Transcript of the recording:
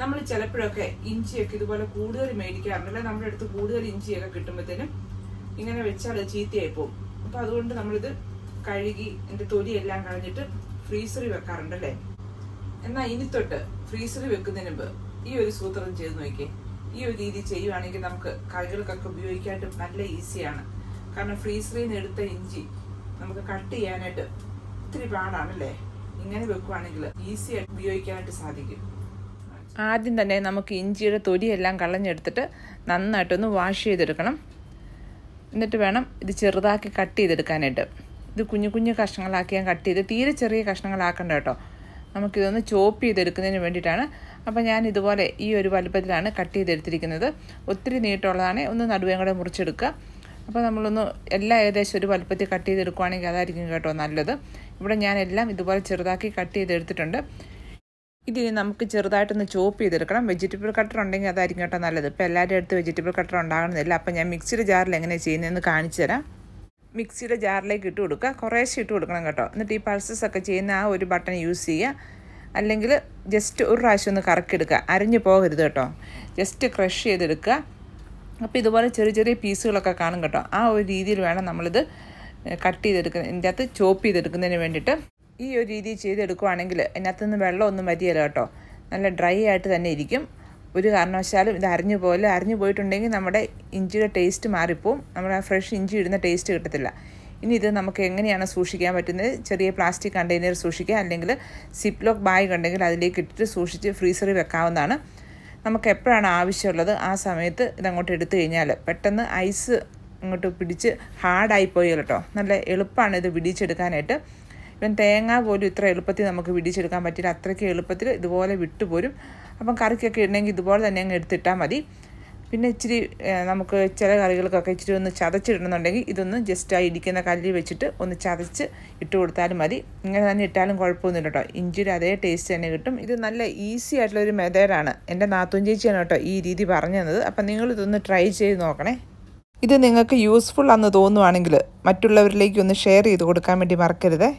നമ്മൾ ചിലപ്പോഴൊക്കെ ഇഞ്ചിയൊക്കെ ഇതുപോലെ കൂടുതൽ മേടിക്കാറുണ്ടല്ലോ നമ്മുടെ അടുത്ത് കൂടുതൽ ഇഞ്ചിയൊക്കെ കിട്ടുമ്പോഴത്തേനും ഇങ്ങനെ വെച്ചാൽ ചീത്തയായി പോകും. അപ്പൊ അതുകൊണ്ട് നമ്മളിത് കഴുകി എന്റെ തൊലി എല്ലാം കളഞ്ഞിട്ട് ഫ്രീസറിൽ വെക്കാറുണ്ട് അല്ലേ? എന്നാൽ ഇനി തൊട്ട് ഫ്രീസറിൽ വെക്കുന്നതിന് മുമ്പ് ഈ ഒരു സൂത്രം ചെയ്ത് നോക്കിയേ. ഈ ഒരു രീതി ചെയ്യുവാണെങ്കിൽ നമുക്ക് കറികൾക്കൊക്കെ ഉപയോഗിക്കാനായിട്ട് നല്ല ഈസിയാണ്. കാരണം ഫ്രീസറിൽ നിന്ന് എടുത്ത ഇഞ്ചി നമുക്ക് കട്ട് ചെയ്യാനായിട്ട് ഒത്തിരി പാടാണല്ലേ ഇങ്ങനെ വെക്കുവാണെങ്കിൽ ഈസി ആയിട്ട് ഉപയോഗിക്കാനായിട്ട് സാധിക്കും. ആദ്യം തന്നെ നമുക്ക് ഇഞ്ചിയുടെ തൊലിയെല്ലാം കളഞ്ഞെടുത്തിട്ട് നന്നായിട്ടൊന്ന് വാഷ് ചെയ്തെടുക്കണം. എന്നിട്ട് വേണം ഇത് ചെറുതാക്കി കട്ട് ചെയ്തെടുക്കാനായിട്ട്. ഇത് കുഞ്ഞു കുഞ്ഞു കഷ്ണങ്ങളാക്കി ഞാൻ കട്ട് ചെയ്ത് തീരെ ചെറിയ കഷ്ണങ്ങളാക്കണ്ട കേട്ടോ. നമുക്കിതൊന്ന് ചോപ്പ് ചെയ്തെടുക്കുന്നതിന് വേണ്ടിയിട്ടാണ്. അപ്പോൾ ഞാൻ ഇതുപോലെ ഈ ഒരു വലുപ്പത്തിലാണ് കട്ട് ചെയ്തെടുത്തിരിക്കുന്നത്. ഒത്തിരി നീട്ടമുള്ളതാണ്. ഒന്ന് നടുവേം കൂടെ മുറിച്ചെടുക്കുക. അപ്പോൾ നമ്മളൊന്ന് എല്ലാം ഏകദേശം ഒരു വലുപ്പത്തിൽ കട്ട് ചെയ്തെടുക്കുവാണെങ്കിൽ അതായിരിക്കും കേട്ടോ നല്ലത്. ഇവിടെ ഞാൻ എല്ലാം ഇതുപോലെ ചെറുതാക്കി കട്ട് ചെയ്തെടുത്തിട്ടുണ്ട്. ഇതിനി നമുക്ക് ചെറുതായിട്ടൊന്ന് ചോപ്പ് ചെയ്തെടുക്കണം. വെജിറ്റബിൾ കട്ടർ ഉണ്ടെങ്കിൽ അതായിരിക്കും കേട്ടോ നല്ലത്. ഇപ്പോൾ എല്ലാവരുടെ അടുത്ത് വെജിറ്റബിൾ കട്ടർ ഉണ്ടാകണമെന്നില്ല. അപ്പോൾ ഞാൻ മിക്സിയുടെ ജാറിൽ എങ്ങനെയാണ് ചെയ്യുന്നതെന്ന് കാണിച്ചു തരാം. മിക്സിയുടെ ജാറിലേക്ക് ഇട്ട് കൊടുക്കുക. കുറേശ്ശെ ഇട്ട് കൊടുക്കണം കേട്ടോ. എന്നിട്ട് ഈ പൾസസ് ഒക്കെ ചെയ്യുന്ന ആ ഒരു ബട്ടൺ യൂസ് ചെയ്യുക. അല്ലെങ്കിൽ ജസ്റ്റ് ഒരു പ്രാവശ്യം ഒന്ന് കറക്കിയെടുക്കുക അരിഞ്ഞു പോകരുത് കേട്ടോ. ജസ്റ്റ് ക്രഷ് ചെയ്തെടുക്കുക. അപ്പോൾ ഇതുപോലെ ചെറിയ ചെറിയ പീസുകളൊക്കെ കാണും കേട്ടോ. ആ ഒരു രീതിയിൽ വേണം നമ്മളിത് കട്ട് ചെയ്തെടുക്കുന്ന ഇതിന്റെ അകത്ത് ചോപ്പ് ചെയ്തെടുക്കുന്നതിന് വേണ്ടിയിട്ട്. ഈ ഒരു രീതിയിൽ ചെയ്തെടുക്കുവാണെങ്കിൽ അതിനകത്തു നിന്ന് വെള്ളമൊന്നും വരികയില്ല കേട്ടോ. നല്ല ഡ്രൈ ആയിട്ട് തന്നെ ഇരിക്കും. ഒരു കാരണവശാലും ഇത് അരിഞ്ഞു പോലെ അരിഞ്ഞു പോയിട്ടുണ്ടെങ്കിൽ നമ്മുടെ ഇഞ്ചിയുടെ ടേസ്റ്റ് മാറിപ്പോവും. നമ്മുടെ ഫ്രഷ് ഇഞ്ചി ഇടുന്ന ടേസ്റ്റ് കിട്ടത്തില്ല. ഇനി ഇത് നമുക്ക് എങ്ങനെയാണ് സൂക്ഷിക്കാൻ പറ്റുന്നത്? ചെറിയ പ്ലാസ്റ്റിക് കണ്ടെയ്നർ സൂക്ഷിക്കുക. അല്ലെങ്കിൽ സിപ്പ് ലോക്ക് ബാഗ് ഉണ്ടെങ്കിൽ അതിലേക്ക് ഇട്ടിട്ട് സൂക്ഷിച്ച് ഫ്രീസറിൽ വെക്കാവുന്നതാണ്. നമുക്ക് എപ്പോഴാണ് ആവശ്യമുള്ളത്? ആ സമയത്ത് ഇതങ്ങോട്ട് എടുത്തു കഴിഞ്ഞാൽ പെട്ടെന്ന് ഐസ് അങ്ങോട്ട് പിടിച്ച് ഹാർഡായി പോയി കേട്ടോ. നല്ല എളുപ്പമാണ് ഇത് പിടിച്ചെടുക്കാനായിട്ട്. ഇവൻ തേങ്ങ പോലും ഇത്ര എളുപ്പത്തിൽ നമുക്ക് പിടിച്ചെടുക്കാൻ പറ്റില്ല. അത്രയ്ക്ക് എളുപ്പത്തിൽ ഇതുപോലെ വിട്ടുപോരും അപ്പം കറിക്കൊക്കെ ഇടണമെങ്കിൽ ഇതുപോലെ തന്നെ അങ്ങ് എടുത്തിട്ടാൽ മതി. പിന്നെ ഇച്ചിരി നമുക്ക് ചില കറികൾക്കൊക്കെ ഇച്ചിരി ഒന്ന് ചതച്ചിടണമെന്നുണ്ടെങ്കിൽ ഇതൊന്ന് ജസ്റ്റ് ആ ഇടിക്കുന്ന കല്ലിൽ വെച്ചിട്ട് ഒന്ന് ചതച്ച് ഇട്ട് കൊടുത്താലും മതി. ഇങ്ങനെ തന്നെ ഇട്ടാലും കുഴപ്പമൊന്നുമില്ല കേട്ടോ. ഇഞ്ചിയുടെ അതേ ടേസ്റ്റ് തന്നെ കിട്ടും. ഇത് നല്ല ഈസി ആയിട്ടുള്ള ഒരു എന്റെ നാത്തൂൻ ചേച്ചിയാണ് കേട്ടോ ഈ രീതി പറഞ്ഞു തന്നത് അപ്പം നിങ്ങൾ ഇതൊന്ന് ട്രൈ ചെയ്ത് നോക്കണേ. ഇത് നിങ്ങൾക്ക് യൂസ്ഫുൾ ആണെന്ന് തോന്നുവാണെങ്കിൽ മറ്റുള്ളവരിലേക്ക് ഒന്ന് ഷെയർ ചെയ്ത് കൊടുക്കാൻ വേണ്ടി മറക്കരുതേ.